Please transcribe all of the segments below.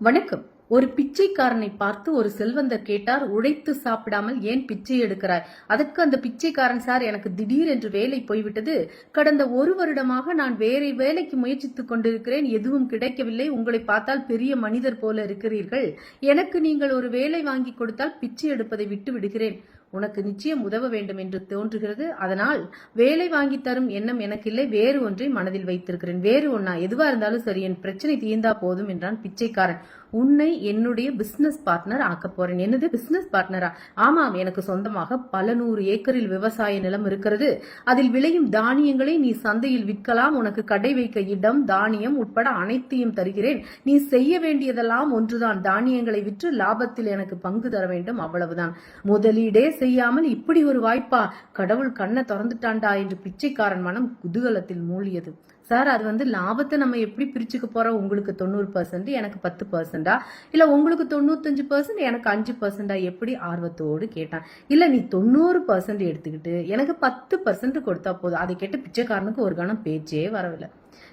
வணக்கம். ஒரு பிச்சைக்காரனை பார்த்து ஒரு செல்வந்தர் கேட்டார் உழைத்து சாப்பிடாமல் ஏன் பிச்சை எடுக்கிறாய்? அதற்கு அந்த பிச்சைக்காரன் சார் எனக்கு திடீர் என்று வேலை போய்விட்டது. கடந்த ஒரு வருடமாக நான் வேற வேலைக்கு முயற்சித்துக் கொண்டிருக்கிறேன். எதுவும் கிடைக்கவில்லை. உங்களை பார்த்தால் பெரிய மனிதர் போல இருக்கிறீர்கள். எனக்கு நீங்கள் ஒரு வேலை வாங்கி கொடுத்தால் பிச்சை எடுப்பதை விட்டு விடுகிறேன். உனக்கு நிச்சயம் உதவ வேண்டும் என்று தோன்றுகிறது. அதனால் வேலை வாங்கி தரும் எண்ணம் எனக்கு இல்லை வேறு ஒன்றை மனதில் வைத்திருக்கிறேன். வேறு ஒன்னா எதுவா இருந்தாலும் சரி என் பிரச்சனை தீர்ந்தா போதும் என்றான் பிச்சைக்காரன். உன்னை என்னுடைய பிசினஸ் பார்ட்னர் ஆக்க போறேன். என்னது பிசினஸ் பார்ட்னரா ஆமாம் எனக்கு சொந்தமாக பல நூறு ஏக்கரில் விவசாய நிலம் இருக்கிறது. அதில் விளையும் தானியங்களை நீ சந்தையில் விற்கலாம். உனக்கு கடை வைக்க இடம் தானியம் உட்பட அனைத்தையும் தருகிறேன். நீ செய்ய வேண்டியதெல்லாம் ஒன்றுதான். தானியங்களை விற்று லாபத்தில் எனக்கு பங்கு தர வேண்டும். அவ்வளவுதான். முதலீடே செய்யாமல் இப்படி ஒரு வாய்ப்பா? கடவுள் கண்ணை திறந்துட்டான்டா என்று பிச்சைக்காரன் மனம் குதூகலத்தில் மூழ்கியது. சார் அது வந்து லாபத்தை நம்ம எப்படி பிரிச்சுக்க போறோம்? உங்களுக்கு தொண்ணூறு பர்சன்ட் எனக்கு பத்து பர்சன்டா இல்ல உங்களுக்கு தொண்ணூத்தஞ்சு பர்சன்ட் எனக்கு அஞ்சு பர்சன்டா எப்படி ஆர்வத்தோடு கேட்டான். இல்ல நீ தொண்ணூறு பர்சன்ட் எடுத்துக்கிட்டு எனக்கு பத்து பர்சன்ட் கொடுத்தா போதும். அதை கேட்டு பிச்சைக்காரனுக்கு ஒரு கணம் பேச்சே வரவில்லை.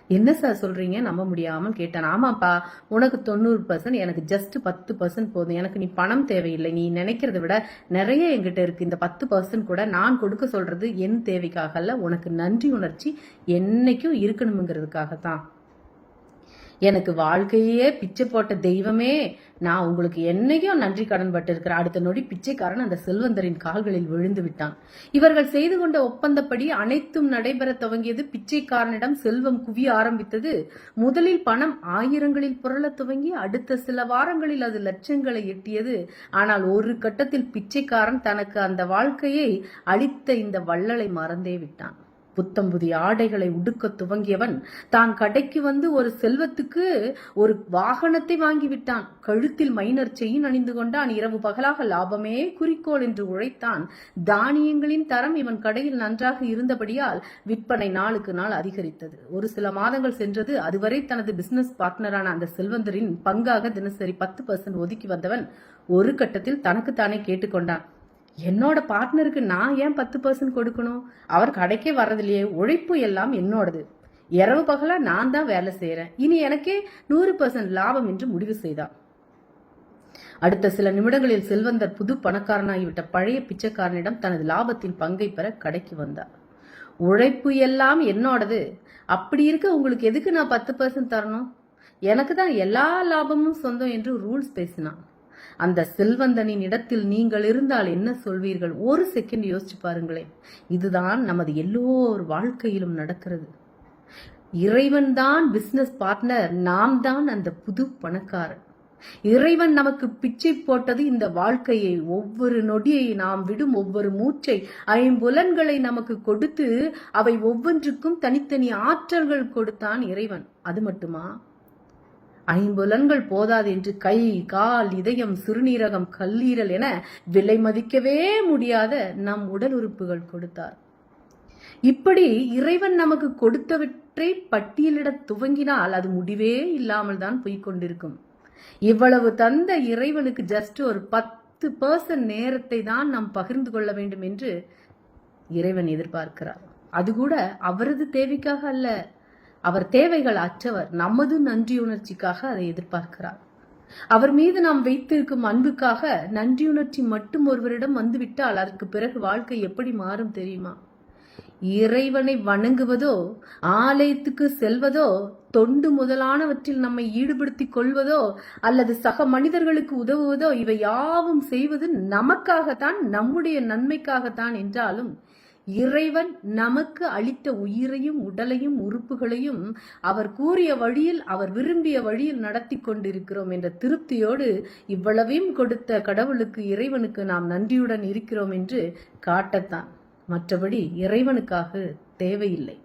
என்ன சார் சொல்றீங்க? நம்ப முடியாமல் கேட்டேன். ஆமாப்பா உனக்கு தொண்ணூறு பர்சன்ட் எனக்கு ஜஸ்ட் பத்து பர்சன்ட் போதும். எனக்கு நீ பணம் தேவையில்லை. நீ நினைக்கிறத விட நிறைய என்கிட்ட இருக்கு. இந்த பத்து பர்சன்ட் கூட நான் கொடுக்க சொல்றது என் தேவைக்காக அல்ல உனக்கு நன்றி உணர்ச்சி என்னைக்கும் இருக்கணுங்கிறதுக்காகத்தான் எனக்கு வாழ்க்கையே பிச்சை போட்ட தெய்வமே. நான் உங்களுக்கு என்னைக்கும் நன்றி கடன் பட்டிருக்கிறேன் அடுத்த நொடி பிச்சைக்காரன் அந்த செல்வந்தரின் கால்களில் விழுந்து விட்டான். இவர்கள் செய்து கொண்ட ஒப்பந்தப்படி அனைத்தும் நடைபெற துவங்கியது. பிச்சைக்காரனிடம் செல்வம் குவிய ஆரம்பித்தது. முதலில் பணம் ஆயிரங்களில் புரள துவங்கி அடுத்த சில வாரங்களில் அது லட்சங்களை எட்டியது. ஆனால் ஒரு கட்டத்தில் பிச்சைக்காரன் தனக்கு அந்த வாழ்க்கையை அளித்த இந்த வள்ளலை மறந்தே விட்டான். புத்தம் புதிய ஆடைகளை உடுக்க துவங்கியவன் தான் கடைக்கு வந்து ஒரு செல்வத்துக்கு ஒரு வாகனத்தை வாங்கி விட்டான் கழுத்தில் மைனர் செயின் அணிந்து கொண்டான். இரவு பகலாக லாபமே குறிக்கோள் என்று உழைத்தான். தானியங்களின் தரம் இவன் கடையில் நன்றாக இருந்தபடியால் விற்பனை நாளுக்கு நாள் அதிகரித்தது. ஒரு சில மாதங்கள் சென்றது. அதுவரை தனது பிசினஸ் பார்ட்னரான அந்த செல்வந்தரின் பங்காக தினசரி பத்து பர்சன்ட் ஒதுக்கி வந்தவன் ஒரு கட்டத்தில் தனக்குத்தானே கேட்டுக்கொண்டான். என்னோட பார்ட்னருக்கு நான் ஏன் பத்து பர்சன்ட் கொடுக்கணும்? அவர் கடைக்கே வர்றதில்லையே உழைப்பு எல்லாம் என்னோடது. இரவு பகலா நான் தான் வேலை செய்யறேன் இனி எனக்கே நூறு பர்சன்ட் லாபம் என்று முடிவு செய்தான் அடுத்த சில நிமிடங்களில் செல்வந்தர் புது பணக்காரனாகிவிட்ட பழைய பிச்சைக்காரனிடம் தனது லாபத்தின் பங்கை பெற கடைக்கு வந்தார். உழைப்பு எல்லாம் என்னோடது. அப்படி இருக்க உங்களுக்கு எதுக்கு நான் பத்து பர்சன்ட் தரணும்? எனக்கு தான் எல்லா லாபமும் சொந்தம் என்று ரூல்ஸ் பேசினான். அந்த செல்வந்தனின் இடத்தில் நீங்கள் இருந்தால் என்ன சொல்வீர்கள்? ஒரு செகண்ட் யோசிச்சு பாருங்களேன். இதுதான் நமது எல்லோர் வாழ்க்கையிலும் நடக்கிறது. இறைவன் தான் பிசினஸ் பார்ட்னர் நாம் தான் அந்த புது பணக்காரன் இறைவன் நமக்கு பிச்சை போட்டது இந்த வாழ்க்கையை. ஒவ்வொரு நொடியை நாம் விடும் ஒவ்வொரு மூச்சை ஐம்புலன்களை நமக்கு கொடுத்து அவை ஒவ்வொன்றுக்கும் தனித்தனி ஆற்றல்கள் கொடுத்தான் இறைவன். அது மட்டுமா? ஐம்புலன்கள் போதாது என்று கை கால் இதயம் சிறுநீரகம் கல்லீரல் என விலை மதிக்கவே முடியாத நம் உடல் உறுப்புகள் கொடுத்தார். இப்படி இறைவன் நமக்கு கொடுத்தவற்றை பட்டியலிட துவங்கினால் அது முடிவே இல்லாமல் தான் போய்கொண்டிருக்கும் இவ்வளவு தந்த இறைவனுக்கு ஜஸ்ட் ஒரு பத்து பர்சன்ட் நேரத்தை தான் நாம் பகிர்ந்து கொள்ள வேண்டும் என்று இறைவன் எதிர்பார்க்கிறார். அது கூட அவரது தேவைக்காக அல்ல. அவர் தேவைகள் அற்றவர் நமது நன்றியுணர்ச்சிக்காக அதை எதிர்பார்க்கிறார். அவர் மீது நாம் வைத்திருக்கும் அன்புக்காக நன்றியுணர்ச்சி மட்டும் ஒருவரிடம் வந்துவிட்டால் அதற்கு பிறகு வாழ்க்கை எப்படி மாறும் தெரியுமா? இறைவனை வணங்குவதோ ஆலயத்துக்கு செல்வதோ தொண்டு முதலானவற்றில் நம்மை ஈடுபடுத்திக் கொள்வதோ அல்லது சக மனிதர்களுக்கு உதவுவதோ இவை யாவும் செய்வது நமக்காகத்தான் நம்முடைய நன்மைக்காகத்தான் என்றாலும் இறைவன் நமக்கு அளித்த உயிரையும் உடலையும் உறுப்புகளையும் அவர் கூறிய வழியில் அவர் விரும்பிய வழியில் நடத்தி கொண்டிருக்கிறோம் என்ற திருப்தியோடு இவ்வளவையும் கொடுத்த கடவுளுக்கு இறைவனுக்கு நாம் நன்றியுடன் இருக்கிறோம் என்று காட்டத்தான். மற்றபடி இறைவனுக்காக தேவையில்லை.